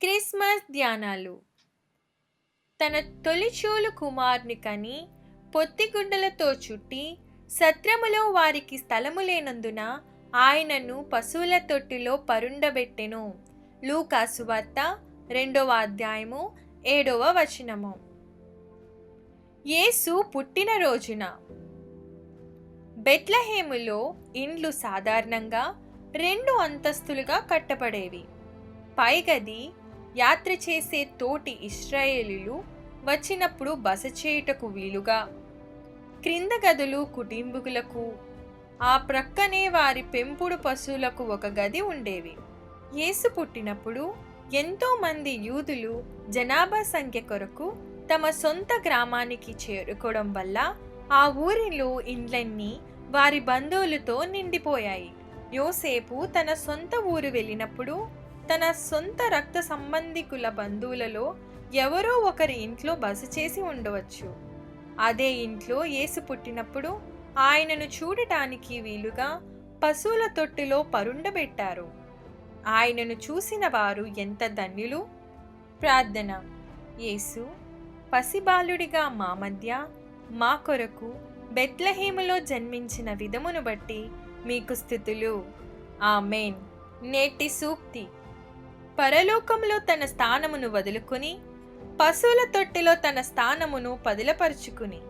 Christmas ధ్యానాలు. తన తొలిచూలు కుమార్ని కని పొత్తిగుండలతో చుట్టి సత్రములో వారికి స్థలము లేనందున ఆయనను పశువుల తొట్టిలో పరుండబెట్టెను. లూకాసు వార్త రెండవ అధ్యాయము ఏడవ వచనము. యేసు పుట్టిన రోజున బెత్లహేములో ఇండ్లు సాధారణంగా రెండు అంతస్తులుగా కట్టబడేవి. పైగది యాత్ర చేసే తోటి ఇస్రాయేలీలు వచ్చినప్పుడు బస చేయుటకు వీలుగా. క్రింద గదులు కుటుంబీకులకు ఆ ప్రక్కనే వారి పెంపుడు పశువులకు ఒక గది ఉండేవి. యేసు పుట్టినప్పుడు ఎంతోమంది యూదులు జనాభా సంఖ్య కొరకు తమ సొంత గ్రామానికి చేరుకోవడం వల్ల ఆ ఊరిలో ఇండ్లన్నీ వారి బంధువులతో నిండిపోయాయి. యోసేపు తన సొంత ఊరు వెళ్ళినప్పుడు తన సొంత రక్త సంబంధికుల బంధువులలో ఎవరో ఒకరి ఇంట్లో బస చేసి ఉండవచ్చు. అదే ఇంట్లో యేసు పుట్టినప్పుడు ఆయనను చూడటానికి వీలుగా పశువుల తొట్టిలో పరుండబెట్టారు ఆయనను చూసిన వారు ఎంత ధన్యులు? ప్రార్థన. యేసు పసిబాలుడిగా మా మధ్య మా కొరకు బెత్లహేములో జన్మించిన విధమును బట్టి మీకు స్థుతులు. ఆమెన్. నేటి సూక్తి. పరలోకంలో తన స్థానమును వదులుకుని పశువుల తొట్టిలో తన స్థానమును పదిలపరుచుకుని